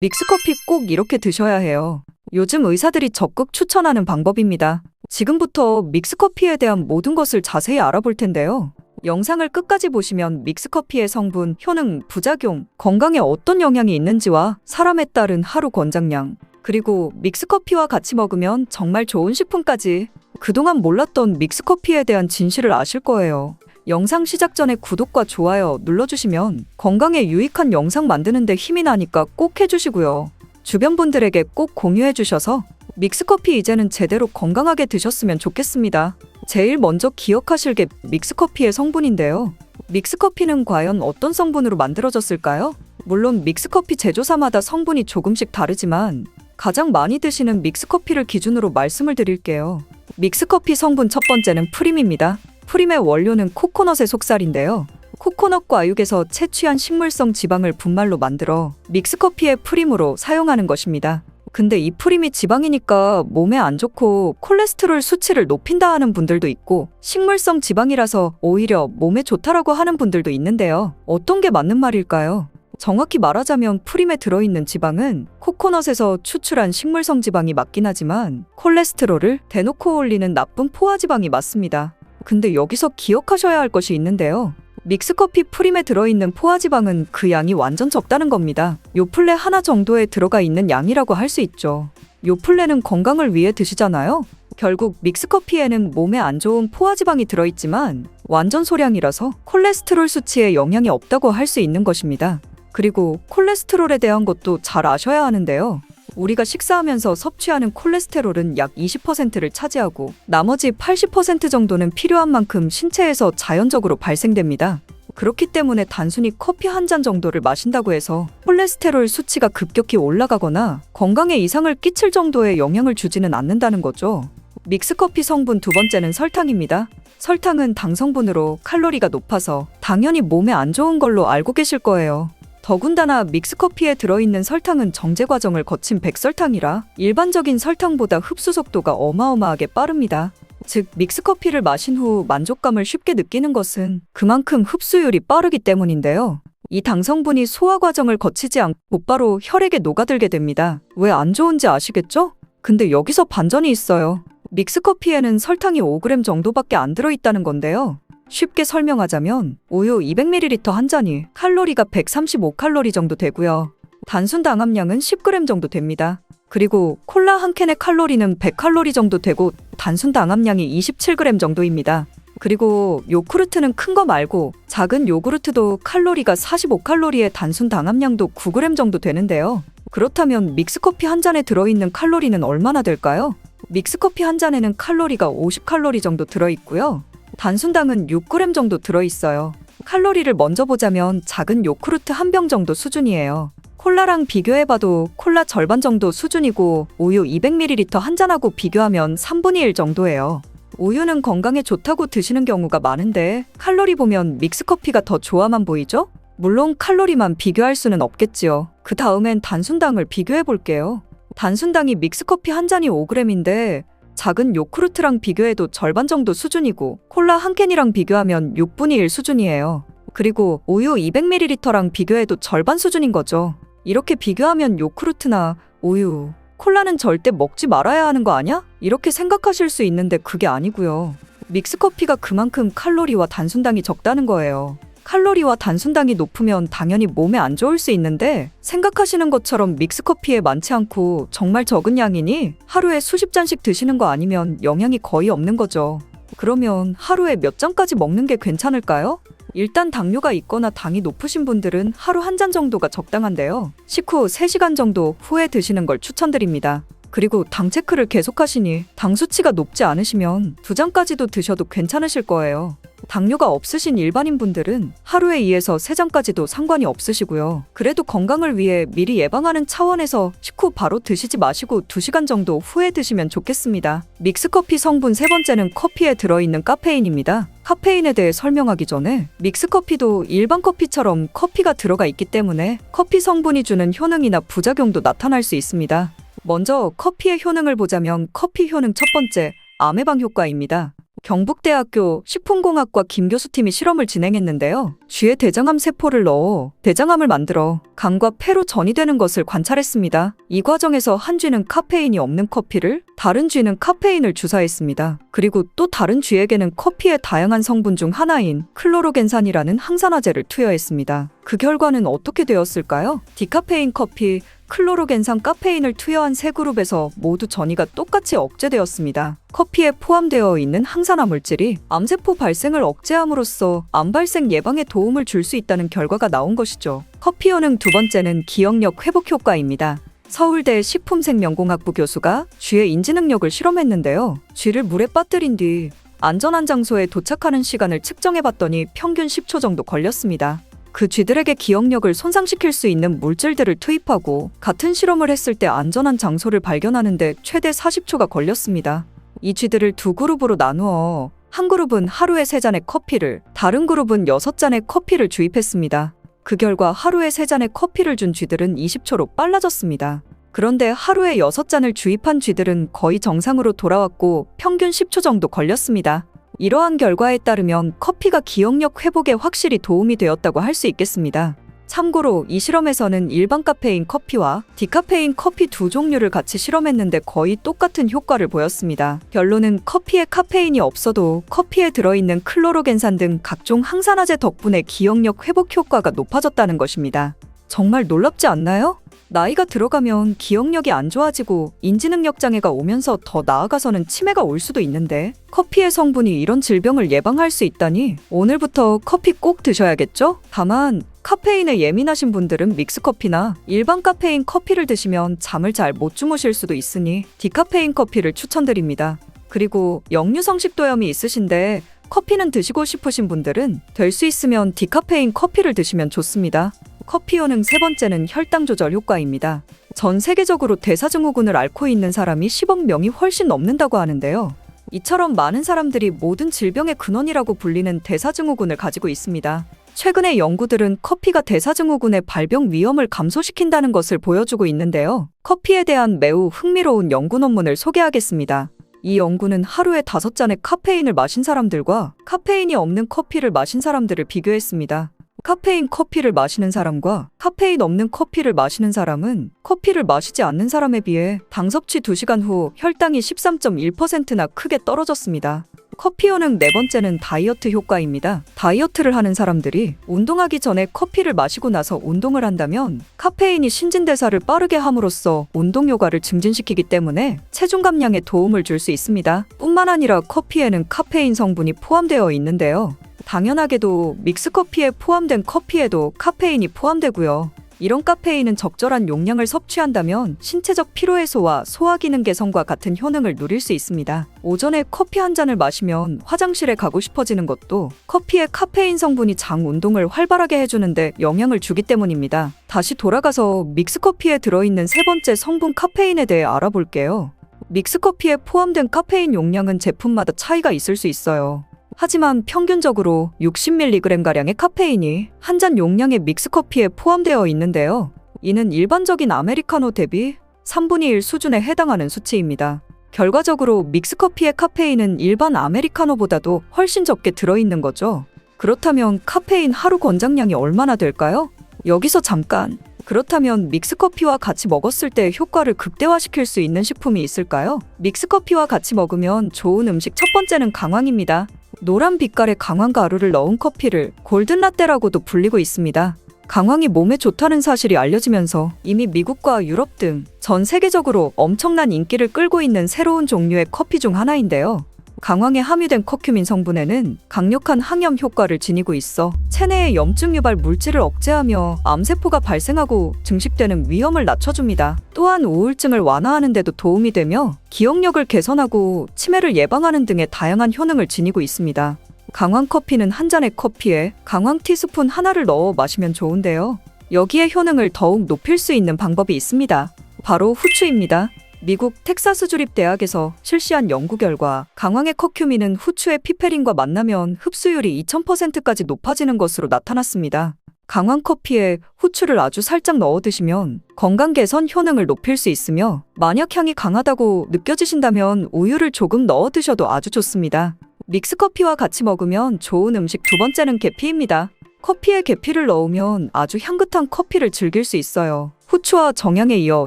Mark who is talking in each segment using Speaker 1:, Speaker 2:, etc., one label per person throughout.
Speaker 1: 믹스커피 꼭 이렇게 드셔야 해요. 요즘 의사들이 적극 추천하는 방법입니다. 지금부터 믹스커피에 대한 모든 것을 자세히 알아볼 텐데요. 영상을 끝까지 보시면 믹스커피의 성분, 효능, 부작용, 건강에 어떤 영향이 있는지와 사람에 따른 하루 권장량, 그리고 믹스커피와 같이 먹으면 정말 좋은 식품까지 그동안 몰랐던 믹스커피에 대한 진실을 아실 거예요. 영상 시작 전에 구독과 좋아요 눌러주시면 건강에 유익한 영상 만드는데 힘이 나니까 꼭 해주시고요. 주변 분들에게 꼭 공유해 주셔서 믹스커피 이제는 제대로 건강하게 드셨으면 좋겠습니다. 제일 먼저 기억하실 게 믹스커피의 성분인데요. 믹스커피는 과연 어떤 성분으로 만들어졌을까요? 물론 믹스커피 제조사마다 성분이 조금씩 다르지만 가장 많이 드시는 믹스커피를 기준으로 말씀을 드릴게요. 믹스커피 성분 첫 번째는 프림입니다. 프림의 원료는 코코넛의 속살인데요. 코코넛과 아육에서 채취한 식물성 지방을 분말로 만들어 믹스커피의 프림으로 사용하는 것입니다. 근데 이 프림이 지방이니까 몸에 안 좋고 콜레스테롤 수치를 높인다 하는 분들도 있고 식물성 지방이라서 오히려 몸에 좋다라고 하는 분들도 있는데요. 어떤 게 맞는 말일까요? 정확히 말하자면 프림에 들어있는 지방은 코코넛에서 추출한 식물성 지방이 맞긴 하지만 콜레스테롤을 대놓고 올리는 나쁜 포화지방이 맞습니다. 근데 여기서 기억하셔야 할 것이 있는데요. 믹스커피 프림에 들어있는 포화지방은 그 양이 완전 적다는 겁니다. 요플레 하나 정도에 들어가 있는 양이라고 할 수 있죠. 요플레는 건강을 위해 드시잖아요. 결국 믹스커피에는 몸에 안 좋은 포화지방이 들어있지만 완전 소량이라서 콜레스테롤 수치에 영향이 없다고 할 수 있는 것입니다. 그리고 콜레스테롤에 대한 것도 잘 아셔야 하는데요. 우리가 식사하면서 섭취하는 콜레스테롤은 약 20%를 차지하고 나머지 80% 정도는 필요한 만큼 신체에서 자연적으로 발생됩니다. 그렇기 때문에 단순히 커피 한 잔 정도를 마신다고 해서 콜레스테롤 수치가 급격히 올라가거나 건강에 이상을 끼칠 정도의 영향을 주지는 않는다는 거죠. 믹스커피 성분 두 번째는 설탕입니다. 설탕은 당 성분으로 칼로리가 높아서 당연히 몸에 안 좋은 걸로 알고 계실 거예요. 더군다나 믹스커피에 들어있는 설탕은 정제 과정을 거친 백설탕이라 일반적인 설탕보다 흡수 속도가 어마어마하게 빠릅니다. 즉, 믹스커피를 마신 후 만족감을 쉽게 느끼는 것은 그만큼 흡수율이 빠르기 때문인데요. 이 당 성분이 소화 과정을 거치지 않고 곧바로 혈액에 녹아들게 됩니다. 왜 안 좋은지 아시겠죠? 근데 여기서 반전이 있어요. 믹스커피에는 설탕이 5g 정도밖에 안 들어있다는 건데요. 쉽게 설명하자면 우유 200ml 한 잔이 칼로리가 135칼로리 정도 되고요. 단순 당함량은 10g 정도 됩니다. 그리고 콜라 한 캔의 칼로리는 100칼로리 정도 되고 단순 당함량이 27g 정도입니다. 그리고 요구르트는 큰 거 말고 작은 요구르트도 칼로리가 45칼로리에 단순 당함량도 9g 정도 되는데요. 그렇다면 믹스커피 한 잔에 들어있는 칼로리는 얼마나 될까요? 믹스커피 한 잔에는 칼로리가 50칼로리 정도 들어있고요. 단순당은 6g 정도 들어있어요. 칼로리를 먼저 보자면 작은 요구르트 한 병 정도 수준이에요. 콜라랑 비교해봐도 콜라 절반 정도 수준이고 우유 200ml 한 잔하고 비교하면 3분의 1 정도예요. 우유는 건강에 좋다고 드시는 경우가 많은데 칼로리 보면 믹스커피가 더 좋아만 보이죠? 물론 칼로리만 비교할 수는 없겠지요. 그 다음엔 단순당을 비교해 볼게요. 단순당이 믹스커피 한 잔이 5g인데 작은 요구르트랑 비교해도 절반 정도 수준이고 콜라 한 캔이랑 비교하면 6분의 1 수준이에요. 그리고 우유 200ml랑 비교해도 절반 수준인 거죠. 이렇게 비교하면 요구르트나 우유, 콜라는 절대 먹지 말아야 하는 거 아냐? 이렇게 생각하실 수 있는데 그게 아니고요. 믹스커피가 그만큼 칼로리와 단순당이 적다는 거예요. 칼로리와 단순당이 높으면 당연히 몸에 안 좋을 수 있는데 생각하시는 것처럼 믹스커피에 많지 않고 정말 적은 양이니 하루에 수십 잔씩 드시는 거 아니면 영향이 거의 없는 거죠. 그러면 하루에 몇 잔까지 먹는 게 괜찮을까요? 일단 당뇨가 있거나 당이 높으신 분들은 하루 한 잔 정도가 적당한데요. 식후 3시간 정도 후에 드시는 걸 추천드립니다. 그리고 당 체크를 계속하시니 당 수치가 높지 않으시면 두 잔까지도 드셔도 괜찮으실 거예요. 당뇨가 없으신 일반인 분들은 하루에 2에서 3잔까지도 상관이 없으시고요. 그래도 건강을 위해 미리 예방하는 차원에서 식후 바로 드시지 마시고 2시간 정도 후에 드시면 좋겠습니다. 믹스커피 성분 세 번째는 커피에 들어있는 카페인입니다. 카페인에 대해 설명하기 전에 믹스커피도 일반 커피처럼 커피가 들어가 있기 때문에 커피 성분이 주는 효능이나 부작용도 나타날 수 있습니다. 먼저 커피의 효능을 보자면 커피 효능 첫 번째, 암 예방 효과입니다. 경북대학교 식품공학과 김 교수 팀이 실험을 진행했는데요. 쥐에 대장암 세포를 넣어 대장암을 만들어 간과 폐로 전이되는 것을 관찰했습니다. 이 과정에서 한 쥐는 카페인이 없는 커피를, 다른 쥐는 카페인을 주사했습니다. 그리고 또 다른 쥐에게는 커피의 다양한 성분 중 하나인 클로로겐산이라는 항산화제를 투여했습니다. 그 결과는 어떻게 되었을까요? 디카페인 커피, 클로로겐산 카페인을 투여한 세 그룹에서 모두 전이가 똑같이 억제되었습니다. 커피에 포함되어 있는 항산화 물질이 암세포 발생을 억제함으로써 암 발생 예방에 도움을 줄 수 있다는 결과가 나온 것이죠. 커피 효능 두 번째는 기억력 회복 효과입니다. 서울대 식품생명공학부 교수가 쥐의 인지 능력을 실험했는데요. 쥐를 물에 빠뜨린 뒤 안전한 장소에 도착하는 시간을 측정해 봤더니 평균 10초 정도 걸렸습니다. 그 쥐들에게 기억력을 손상시킬 수 있는 물질들을 투입하고 같은 실험을 했을 때 안전한 장소를 발견하는데 최대 40초가 걸렸습니다. 이 쥐들을 두 그룹으로 나누어 한 그룹은 하루에 세 잔의 커피를, 다른 그룹은 여섯 잔의 커피를 주입했습니다. 그 결과 하루에 세 잔의 커피를 준 쥐들은 20초로 빨라졌습니다. 그런데 하루에 6잔을 주입한 쥐들은 거의 정상으로 돌아왔고 평균 10초 정도 걸렸습니다. 이러한 결과에 따르면 커피가 기억력 회복에 확실히 도움이 되었다고 할 수 있겠습니다. 참고로 이 실험에서는 일반 카페인 커피와 디카페인 커피 두 종류를 같이 실험했는데 거의 똑같은 효과를 보였습니다. 결론은 커피에 카페인이 없어도 커피에 들어있는 클로로겐산 등 각종 항산화제 덕분에 기억력 회복 효과가 높아졌다는 것입니다. 정말 놀랍지 않나요? 나이가 들어가면 기억력이 안 좋아지고 인지능력 장애가 오면서 더 나아가서는 치매가 올 수도 있는데 커피의 성분이 이런 질병을 예방할 수 있다니 오늘부터 커피 꼭 드셔야겠죠? 다만 카페인에 예민하신 분들은 믹스커피나 일반 카페인 커피를 드시면 잠을 잘 못 주무실 수도 있으니 디카페인 커피를 추천드립니다. 그리고 역류성식도염이 있으신데 커피는 드시고 싶으신 분들은 될 수 있으면 디카페인 커피를 드시면 좋습니다. 커피 효능 세 번째는 혈당 조절 효과입니다. 전 세계적으로 대사증후군을 앓고 있는 사람이 10억 명이 훨씬 넘는다고 하는데요. 이처럼 많은 사람들이 모든 질병의 근원이라고 불리는 대사증후군을 가지고 있습니다. 최근의 연구들은 커피가 대사증후군의 발병 위험을 감소시킨다는 것을 보여주고 있는데요. 커피에 대한 매우 흥미로운 연구 논문을 소개하겠습니다. 이 연구는 하루에 다섯 잔의 카페인을 마신 사람들과 카페인이 없는 커피를 마신 사람들을 비교했습니다. 카페인 커피를 마시는 사람과 카페인 없는 커피를 마시는 사람은 커피를 마시지 않는 사람에 비해 당 섭취 2시간 후 혈당이 13.1%나 크게 떨어졌습니다. 커피 효능 네 번째는 다이어트 효과입니다. 다이어트를 하는 사람들이 운동하기 전에 커피를 마시고 나서 운동을 한다면 카페인이 신진대사를 빠르게 함으로써 운동 효과를 증진시키기 때문에 체중 감량에 도움을 줄 수 있습니다. 뿐만 아니라 커피에는 카페인 성분이 포함되어 있는데요. 당연하게도 믹스커피에 포함된 커피에도 카페인이 포함되고요. 이런 카페인은 적절한 용량을 섭취한다면 신체적 피로 해소와 소화 기능 개선과 같은 효능을 누릴 수 있습니다. 오전에 커피 한 잔을 마시면 화장실에 가고 싶어지는 것도 커피의 카페인 성분이 장 운동을 활발하게 해주는데 영향을 주기 때문입니다. 다시 돌아가서 믹스커피에 들어있는 세 번째 성분 카페인에 대해 알아볼게요. 믹스커피에 포함된 카페인 용량은 제품마다 차이가 있을 수 있어요. 하지만 평균적으로 60mg가량의 카페인이 한 잔 용량의 믹스커피에 포함되어 있는데요. 이는 일반적인 아메리카노 대비 3분의 1 수준에 해당하는 수치입니다. 결과적으로 믹스커피의 카페인은 일반 아메리카노보다도 훨씬 적게 들어있는 거죠. 그렇다면 카페인 하루 권장량이 얼마나 될까요? 여기서 잠깐. 그렇다면 믹스커피와 같이 먹었을 때 효과를 극대화시킬 수 있는 식품이 있을까요? 믹스커피와 같이 먹으면 좋은 음식 첫 번째는 강황입니다. 노란 빛깔의 강황 가루를 넣은 커피를 골든 라떼라고도 불리고 있습니다. 강황이 몸에 좋다는 사실이 알려지면서 이미 미국과 유럽 등 전 세계적으로 엄청난 인기를 끌고 있는 새로운 종류의 커피 중 하나인데요. 강황에 함유된 커큐민 성분에는 강력한 항염 효과를 지니고 있어 체내의 염증 유발 물질을 억제하며 암세포가 발생하고 증식되는 위험을 낮춰줍니다. 또한 우울증을 완화하는 데도 도움이 되며 기억력을 개선하고 치매를 예방하는 등의 다양한 효능을 지니고 있습니다. 강황 커피는 한 잔의 커피에 강황 티스푼 하나를 넣어 마시면 좋은데요. 여기에 효능을 더욱 높일 수 있는 방법이 있습니다. 바로 후추입니다. 미국 텍사스 주립 대학에서 실시한 연구 결과 강황의 커큐민은 후추의 피페린과 만나면 흡수율이 2000%까지 높아지는 것으로 나타났습니다. 강황 커피에 후추를 아주 살짝 넣어 드시면 건강 개선 효능을 높일 수 있으며 만약 향이 강하다고 느껴지신다면 우유를 조금 넣어 드셔도 아주 좋습니다. 믹스 커피와 같이 먹으면 좋은 음식 두 번째는 계피입니다. 커피에 계피를 넣으면 아주 향긋한 커피를 즐길 수 있어요. 후추와 정향에 이어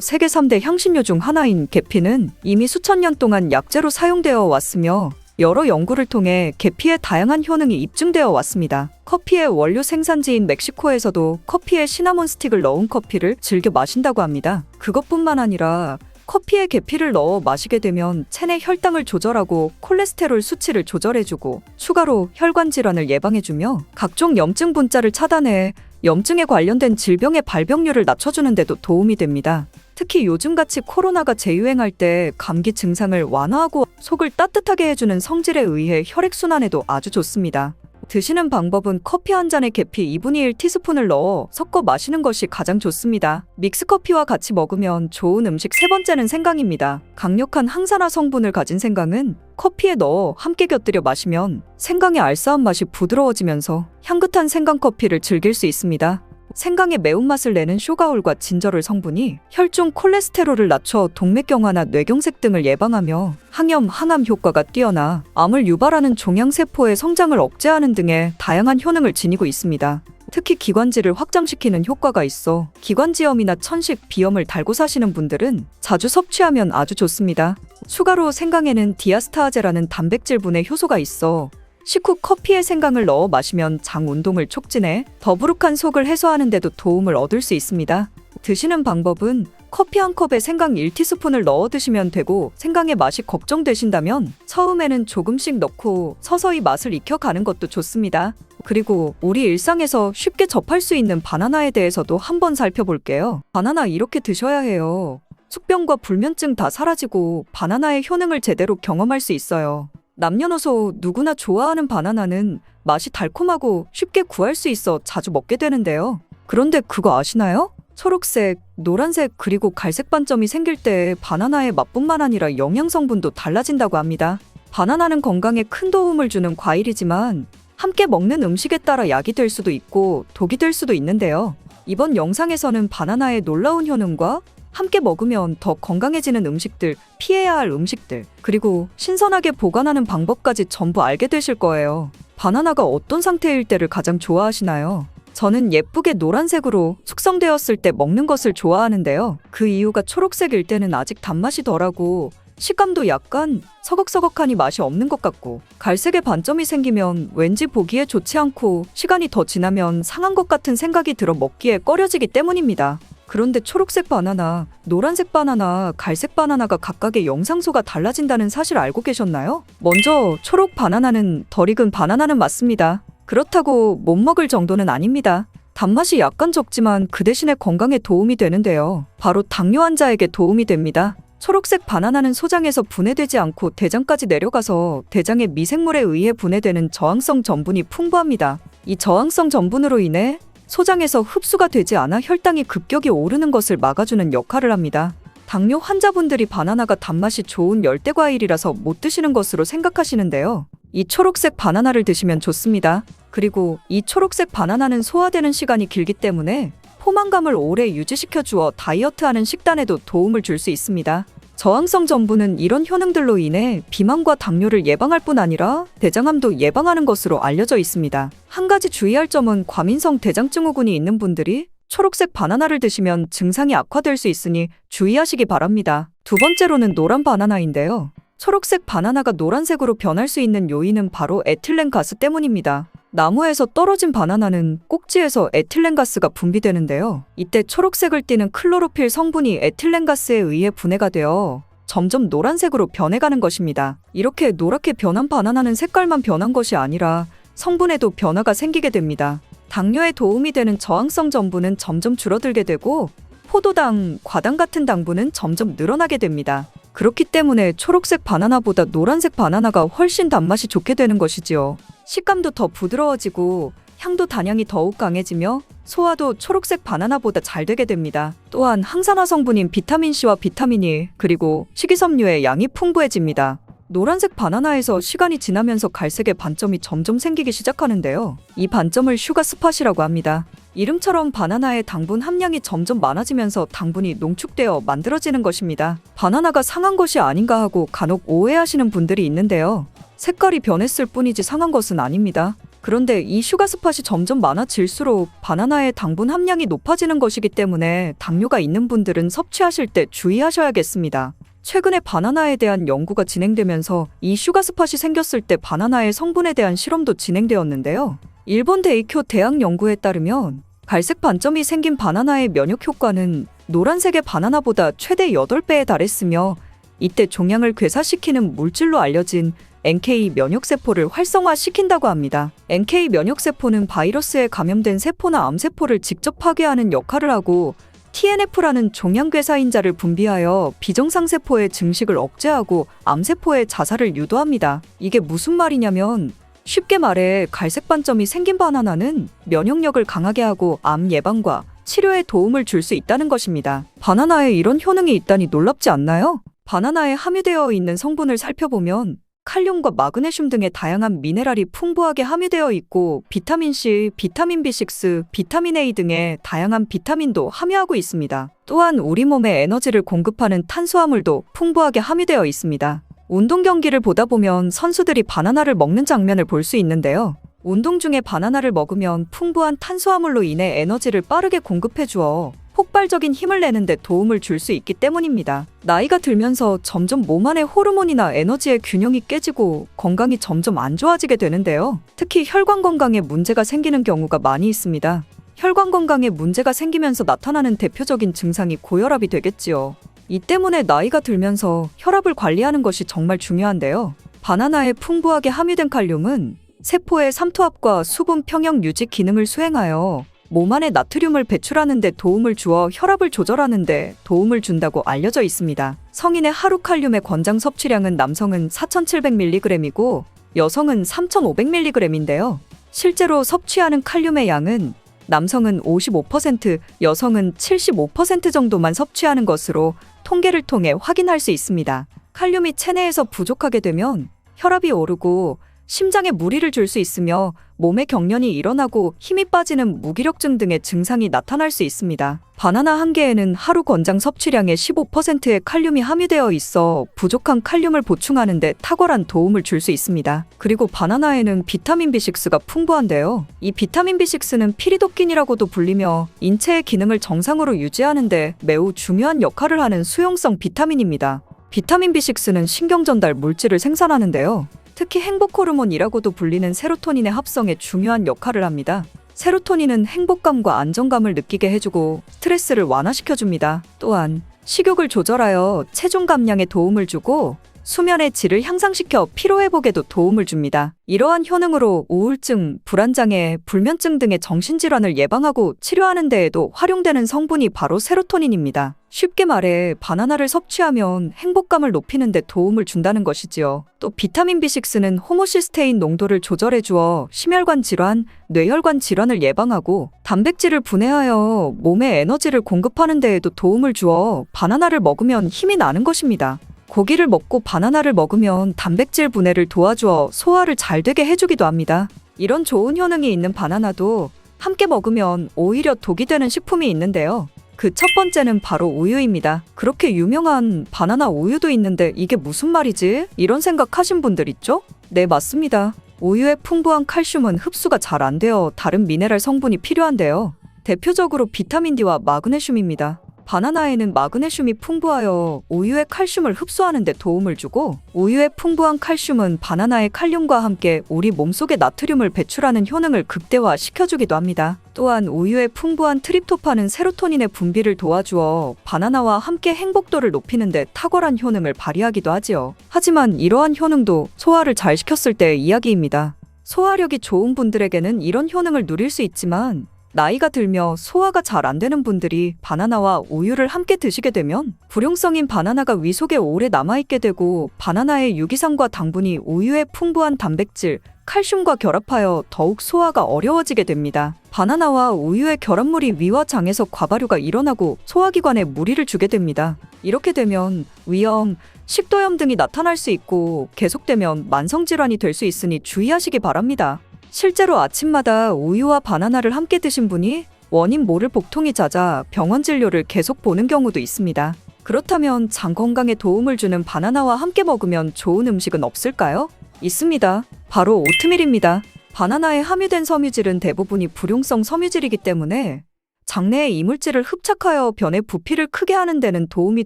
Speaker 1: 세계 3대 향신료 중 하나인 계피는 이미 수천 년 동안 약재로 사용되어 왔으며 여러 연구를 통해 계피의 다양한 효능이 입증되어 왔습니다. 커피의 원료 생산지인 멕시코에서도 커피에 시나몬 스틱을 넣은 커피를 즐겨 마신다고 합니다. 그것뿐만 아니라 커피에 계피를 넣어 마시게 되면 체내 혈당을 조절하고 콜레스테롤 수치를 조절해주고 추가로 혈관 질환을 예방해주며 각종 염증 분자를 차단해 염증에 관련된 질병의 발병률을 낮춰주는 데도 도움이 됩니다. 특히 요즘같이 코로나가 재유행할 때 감기 증상을 완화하고 속을 따뜻하게 해주는 성질에 의해 혈액순환에도 아주 좋습니다. 드시는 방법은 커피 한 잔에 계피 2분의 1 티스푼을 넣어 섞어 마시는 것이 가장 좋습니다. 믹스커피와 같이 먹으면 좋은 음식 세 번째는 생강입니다. 강력한 항산화 성분을 가진 생강은 커피에 넣어 함께 곁들여 마시면 생강의 알싸한 맛이 부드러워지면서 향긋한 생강 커피를 즐길 수 있습니다. 생강의 매운맛을 내는 쇼가올과 진저롤 성분이 혈중 콜레스테롤을 낮춰 동맥경화나 뇌경색 등을 예방하며 항염, 항암 효과가 뛰어나 암을 유발하는 종양세포의 성장을 억제하는 등의 다양한 효능을 지니고 있습니다. 특히 기관지를 확장시키는 효과가 있어 기관지염이나 천식, 비염을 달고 사시는 분들은 자주 섭취하면 아주 좋습니다. 추가로 생강에는 디아스타아제라는 단백질분해 효소가 있어 식후 커피에 생강을 넣어 마시면 장 운동을 촉진해 더부룩한 속을 해소하는 데도 도움을 얻을 수 있습니다. 드시는 방법은 커피 한 컵에 생강 1티스푼을 넣어 드시면 되고 생강의 맛이 걱정되신다면 처음에는 조금씩 넣고 서서히 맛을 익혀가는 것도 좋습니다. 그리고 우리 일상에서 쉽게 접할 수 있는 바나나에 대해서도 한번 살펴볼게요. 바나나 이렇게 드셔야 해요. 숙병과 불면증 다 사라지고 바나나의 효능을 제대로 경험할 수 있어요. 남녀노소 누구나 좋아하는 바나나는 맛이 달콤하고 쉽게 구할 수 있어 자주 먹게 되는데요. 그런데 그거 아시나요? 초록색, 노란색 그리고 갈색 반점이 생길 때 바나나의 맛뿐만 아니라 영양 성분도 달라진다고 합니다. 바나나는 건강에 큰 도움을 주는 과일이지만 함께 먹는 음식에 따라 약이 될 수도 있고 독이 될 수도 있는데요. 이번 영상에서는 바나나의 놀라운 효능과 함께 먹으면 더 건강해지는 음식들, 피해야 할 음식들, 그리고 신선하게 보관하는 방법까지 전부 알게 되실 거예요. 바나나가 어떤 상태일 때를 가장 좋아하시나요? 저는 예쁘게 노란색으로 숙성되었을 때 먹는 것을 좋아하는데요. 그 이유가 초록색일 때는 아직 단맛이 덜하고 식감도 약간 서걱서걱하니 맛이 없는 것 같고 갈색의 반점이 생기면 왠지 보기에 좋지 않고 시간이 더 지나면 상한 것 같은 생각이 들어 먹기에 꺼려지기 때문입니다. 그런데 초록색 바나나, 노란색 바나나, 갈색 바나나가 각각의 영상소가 달라진다는 사실 알고 계셨나요? 먼저 초록 바나나는 덜 익은 바나나는 맞습니다. 그렇다고 못 먹을 정도는 아닙니다. 단맛이 약간 적지만 그 대신에 건강에 도움이 되는데요. 바로 당뇨 환자에게 도움이 됩니다. 초록색 바나나는 소장에서 분해되지 않고 대장까지 내려가서 대장의 미생물에 의해 분해되는 저항성 전분이 풍부합니다. 이 저항성 전분으로 인해 소장에서 흡수가 되지 않아 혈당이 급격히 오르는 것을 막아주는 역할을 합니다. 당뇨 환자분들이 바나나가 단맛이 좋은 열대 과일이라서 못 드시는 것으로 생각하시는데요. 이 초록색 바나나를 드시면 좋습니다. 그리고 이 초록색 바나나는 소화되는 시간이 길기 때문에 포만감을 오래 유지시켜 주어 다이어트하는 식단에도 도움을 줄 수 있습니다. 저항성 전분은 이런 효능들로 인해 비만과 당뇨를 예방할 뿐 아니라 대장암도 예방하는 것으로 알려져 있습니다. 한 가지 주의할 점은 과민성 대장증후군이 있는 분들이 초록색 바나나를 드시면 증상이 악화될 수 있으니 주의하시기 바랍니다. 두 번째로는 노란 바나나인데요. 초록색 바나나가 노란색으로 변할 수 있는 요인은 바로 에틸렌 가스 때문입니다. 나무에서 떨어진 바나나는 꼭지에서 에틸렌 가스가 분비되는데요. 이때 초록색을 띠는 클로로필 성분이 에틸렌 가스에 의해 분해가 되어 점점 노란색으로 변해가는 것입니다. 이렇게 노랗게 변한 바나나는 색깔만 변한 것이 아니라 성분에도 변화가 생기게 됩니다. 당뇨에 도움이 되는 저항성 전분은 점점 줄어들게 되고 포도당, 과당 같은 당분은 점점 늘어나게 됩니다. 그렇기 때문에 초록색 바나나보다 노란색 바나나가 훨씬 단맛이 좋게 되는 것이지요. 식감도 더 부드러워지고 향도 단향이 더욱 강해지며 소화도 초록색 바나나보다 잘 되게 됩니다. 또한 항산화 성분인 비타민C와 비타민 E 그리고 식이섬유의 양이 풍부해집니다. 노란색 바나나에서 시간이 지나면서 갈색의 반점이 점점 생기기 시작하는데요. 이 반점을 슈가 스팟이라고 합니다. 이름처럼 바나나의 당분 함량이 점점 많아지면서 당분이 농축되어 만들어지는 것입니다. 바나나가 상한 것이 아닌가 하고 간혹 오해하시는 분들이 있는데요. 색깔이 변했을 뿐이지 상한 것은 아닙니다. 그런데 이 슈가 스팟이 점점 많아질수록 바나나의 당분 함량이 높아지는 것이기 때문에 당뇨가 있는 분들은 섭취하실 때 주의하셔야겠습니다. 최근에 바나나에 대한 연구가 진행되면서 이 슈가스팟이 생겼을 때 바나나의 성분에 대한 실험도 진행되었는데요. 일본 데이쿄 대학 연구에 따르면 갈색 반점이 생긴 바나나의 면역 효과는 노란색의 바나나보다 최대 8배에 달했으며 이때 종양을 괴사시키는 물질로 알려진 NK 면역세포를 활성화시킨다고 합니다. NK 면역세포는 바이러스에 감염된 세포나 암세포를 직접 파괴하는 역할을 하고 TNF라는 종양괴사인자를 분비하여 비정상세포의 증식을 억제하고 암세포의 자살을 유도합니다. 이게 무슨 말이냐면 쉽게 말해 갈색 반점이 생긴 바나나는 면역력을 강하게 하고 암 예방과 치료에 도움을 줄 수 있다는 것입니다. 바나나에 이런 효능이 있다니 놀랍지 않나요? 바나나에 함유되어 있는 성분을 살펴보면 칼륨과 마그네슘 등의 다양한 미네랄이 풍부하게 함유되어 있고 비타민 C, 비타민 B6, 비타민 A 등의 다양한 비타민도 함유하고 있습니다. 또한 우리 몸에 에너지를 공급하는 탄수화물도 풍부하게 함유되어 있습니다. 운동 경기를 보다 보면 선수들이 바나나를 먹는 장면을 볼 수 있는데요. 운동 중에 바나나를 먹으면 풍부한 탄수화물로 인해 에너지를 빠르게 공급해 주어 폭발적인 힘을 내는데 도움을 줄 수 있기 때문입니다. 나이가 들면서 점점 몸 안의 호르몬이나 에너지의 균형이 깨지고 건강이 점점 안 좋아지게 되는데요. 특히 혈관 건강에 문제가 생기는 경우가 많이 있습니다. 혈관 건강에 문제가 생기면서 나타나는 대표적인 증상이 고혈압이 되겠지요. 이 때문에 나이가 들면서 혈압을 관리하는 것이 정말 중요한데요. 바나나에 풍부하게 함유된 칼륨은 세포의 삼투압과 수분 평형 유지 기능을 수행하여 몸 안에 나트륨을 배출하는 데 도움을 주어 혈압을 조절하는 데 도움을 준다고 알려져 있습니다. 성인의 하루 칼륨의 권장 섭취량은 남성은 4,700mg이고 여성은 3,500mg인데요. 실제로 섭취하는 칼륨의 양은 남성은 55%, 여성은 75% 정도만 섭취하는 것으로 통계를 통해 확인할 수 있습니다. 칼륨이 체내에서 부족하게 되면 혈압이 오르고 심장에 무리를 줄 수 있으며 몸의 경련이 일어나고 힘이 빠지는 무기력증 등의 증상이 나타날 수 있습니다. 바나나 한 개에는 하루 권장 섭취량의 15%의 칼륨이 함유되어 있어 부족한 칼륨을 보충하는 데 탁월한 도움을 줄 수 있습니다. 그리고 바나나에는 비타민 B6가 풍부한데요. 이 비타민 B6는 피리도킨이라고도 불리며 인체의 기능을 정상으로 유지하는 데 매우 중요한 역할을 하는 수용성 비타민입니다. 비타민 B6는 신경 전달 물질을 생산하는데요. 특히 행복 호르몬이라고도 불리는 세로토닌의 합성에 중요한 역할을 합니다. 세로토닌은 행복감과 안정감을 느끼게 해주고 스트레스를 완화시켜줍니다. 또한 식욕을 조절하여 체중 감량에 도움을 주고 수면의 질을 향상시켜 피로회복에도 도움을 줍니다. 이러한 효능으로 우울증, 불안장애, 불면증 등의 정신질환을 예방하고 치료하는 데에도 활용되는 성분이 바로 세로토닌입니다. 쉽게 말해 바나나를 섭취하면 행복감을 높이는 데 도움을 준다는 것이지요. 또 비타민 B6는 호모시스테인 농도를 조절해 주어 심혈관 질환, 뇌혈관 질환을 예방하고 단백질을 분해하여 몸에 에너지를 공급하는 데에도 도움을 주어 바나나를 먹으면 힘이 나는 것입니다. 고기를 먹고 바나나를 먹으면 단백질 분해를 도와주어 소화를 잘 되게 해주기도 합니다. 이런 좋은 효능이 있는 바나나도 함께 먹으면 오히려 독이 되는 식품이 있는데요. 그 첫 번째는 바로 우유입니다. 그렇게 유명한 바나나 우유도 있는데 이게 무슨 말이지? 이런 생각하신 분들 있죠? 네, 맞습니다. 우유의 풍부한 칼슘은 흡수가 잘 안 되어 다른 미네랄 성분이 필요한데요. 대표적으로 비타민 D와 마그네슘입니다. 바나나에는 마그네슘이 풍부하여 우유의 칼슘을 흡수하는 데 도움을 주고 우유의 풍부한 칼슘은 바나나의 칼륨과 함께 우리 몸속의 나트륨을 배출하는 효능을 극대화시켜주기도 합니다. 또한 우유의 풍부한 트립토판은 세로토닌의 분비를 도와주어 바나나와 함께 행복도를 높이는 데 탁월한 효능을 발휘하기도 하지요. 하지만 이러한 효능도 소화를 잘 시켰을 때의 이야기입니다. 소화력이 좋은 분들에게는 이런 효능을 누릴 수 있지만 나이가 들며 소화가 잘 안 되는 분들이 바나나와 우유를 함께 드시게 되면 불용성인 바나나가 위 속에 오래 남아있게 되고 바나나의 유기산과 당분이 우유의 풍부한 단백질, 칼슘과 결합하여 더욱 소화가 어려워지게 됩니다. 바나나와 우유의 결합물이 위와 장에서 과발효가 일어나고 소화기관에 무리를 주게 됩니다. 이렇게 되면 위염, 식도염 등이 나타날 수 있고 계속되면 만성질환이 될 수 있으니 주의하시기 바랍니다. 실제로 아침마다 우유와 바나나를 함께 드신 분이 원인 모를 복통이 잦아 병원 진료를 계속 보는 경우도 있습니다. 그렇다면 장 건강에 도움을 주는 바나나와 함께 먹으면 좋은 음식은 없을까요? 있습니다. 바로 오트밀입니다. 바나나에 함유된 섬유질은 대부분이 불용성 섬유질이기 때문에 장내에 이물질을 흡착하여 변의 부피를 크게 하는 데는 도움이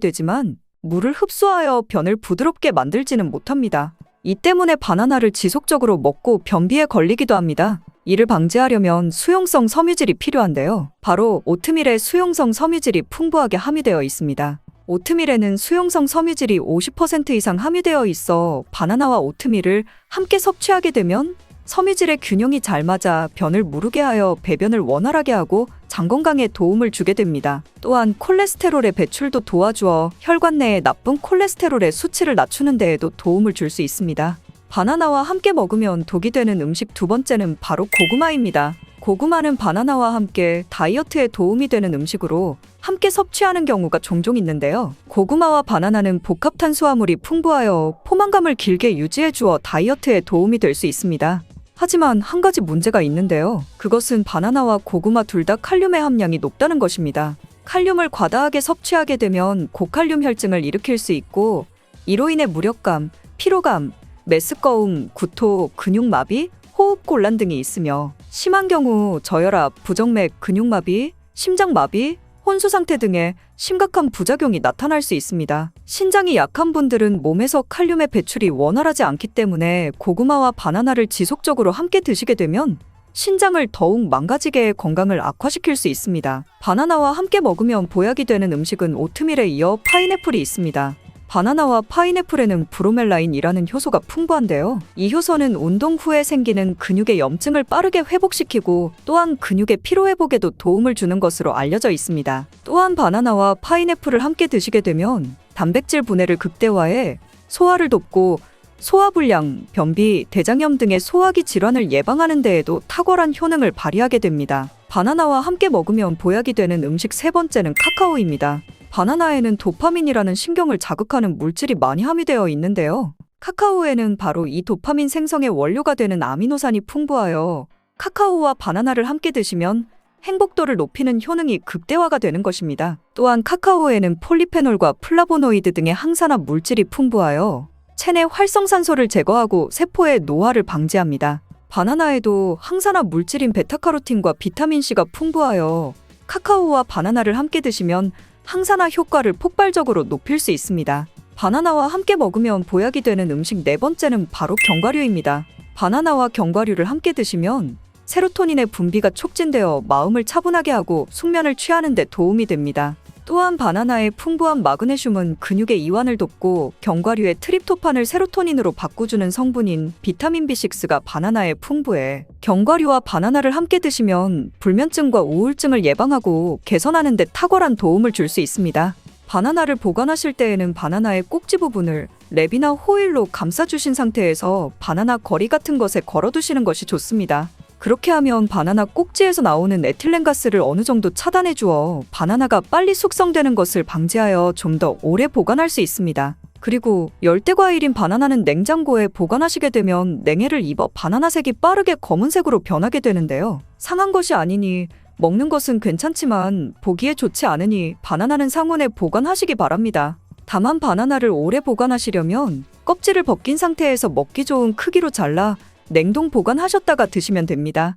Speaker 1: 되지만 물을 흡수하여 변을 부드럽게 만들지는 못합니다. 이 때문에 바나나를 지속적으로 먹고 변비에 걸리기도 합니다. 이를 방지하려면 수용성 섬유질이 필요한데요. 바로 오트밀에 수용성 섬유질이 풍부하게 함유되어 있습니다. 오트밀에는 수용성 섬유질이 50% 이상 함유되어 있어 바나나와 오트밀을 함께 섭취하게 되면 섬유질의 균형이 잘 맞아 변을 무르게 하여 배변을 원활하게 하고 장 건강에 도움을 주게 됩니다. 또한 콜레스테롤의 배출도 도와주어 혈관 내의 나쁜 콜레스테롤의 수치를 낮추는 데에도 도움을 줄 수 있습니다. 바나나와 함께 먹으면 독이 되는 음식 두 번째는 바로 고구마입니다. 고구마는 바나나와 함께 다이어트에 도움이 되는 음식으로 함께 섭취하는 경우가 종종 있는데요. 고구마와 바나나는 복합 탄수화물이 풍부하여 포만감을 길게 유지해 주어 다이어트에 도움이 될 수 있습니다. 하지만 한 가지 문제가 있는데요. 그것은 바나나와 고구마 둘 다 칼륨의 함량이 높다는 것입니다. 칼륨을 과다하게 섭취하게 되면 고칼륨 혈증을 일으킬 수 있고 이로 인해 무력감, 피로감, 메스꺼움, 구토, 근육마비, 호흡곤란 등이 있으며 심한 경우 저혈압, 부정맥, 근육마비, 심장마비, 혼수 상태 등의 심각한 부작용이 나타날 수 있습니다. 신장이 약한 분들은 몸에서 칼륨의 배출이 원활하지 않기 때문에 고구마와 바나나를 지속적으로 함께 드시게 되면 신장을 더욱 망가지게 건강을 악화시킬 수 있습니다. 바나나와 함께 먹으면 보약이 되는 음식은 오트밀에 이어 파인애플이 있습니다. 바나나와 파인애플에는 브로멜라인이라는 효소가 풍부한데요. 이 효소는 운동 후에 생기는 근육의 염증을 빠르게 회복시키고 또한 근육의 피로 회복에도 도움을 주는 것으로 알려져 있습니다. 또한 바나나와 파인애플을 함께 드시게 되면 단백질 분해를 극대화해 소화를 돕고 소화불량, 변비, 대장염 등의 소화기 질환을 예방하는 데에도 탁월한 효능을 발휘하게 됩니다. 바나나와 함께 먹으면 보약이 되는 음식 세 번째는 카카오입니다. 바나나에는 도파민이라는 신경을 자극하는 물질이 많이 함유되어 있는데요. 카카오에는 바로 이 도파민 생성의 원료가 되는 아미노산이 풍부하여 카카오와 바나나를 함께 드시면 행복도를 높이는 효능이 극대화가 되는 것입니다. 또한 카카오에는 폴리페놀과 플라보노이드 등의 항산화 물질이 풍부하여 체내 활성산소를 제거하고 세포의 노화를 방지합니다. 바나나에도 항산화 물질인 베타카로틴과 비타민C가 풍부하여 카카오와 바나나를 함께 드시면 항산화 효과를 폭발적으로 높일 수 있습니다. 바나나와 함께 먹으면 보약이 되는 음식 네 번째는 바로 견과류입니다. 바나나와 견과류를 함께 드시면 세로토닌의 분비가 촉진되어 마음을 차분하게 하고 숙면을 취하는 데 도움이 됩니다. 또한 바나나의 풍부한 마그네슘은 근육의 이완을 돕고 견과류의 트립토판을 세로토닌으로 바꿔주는 성분인 비타민 B6가 바나나에 풍부해 견과류와 바나나를 함께 드시면 불면증과 우울증을 예방하고 개선하는 데 탁월한 도움을 줄 수 있습니다. 바나나를 보관하실 때에는 바나나의 꼭지 부분을 랩이나 호일로 감싸주신 상태에서 바나나 거리 같은 것에 걸어두시는 것이 좋습니다. 그렇게 하면 바나나 꼭지에서 나오는 에틸렌 가스를 어느 정도 차단해 주어 바나나가 빨리 숙성되는 것을 방지하여 좀 더 오래 보관할 수 있습니다. 그리고 열대 과일인 바나나는 냉장고에 보관하시게 되면 냉해를 입어 바나나색이 빠르게 검은색으로 변하게 되는데요. 상한 것이 아니니 먹는 것은 괜찮지만 보기에 좋지 않으니 바나나는 상온에 보관하시기 바랍니다. 다만 바나나를 오래 보관하시려면 껍질을 벗긴 상태에서 먹기 좋은 크기로 잘라 냉동 보관하셨다가 드시면 됩니다.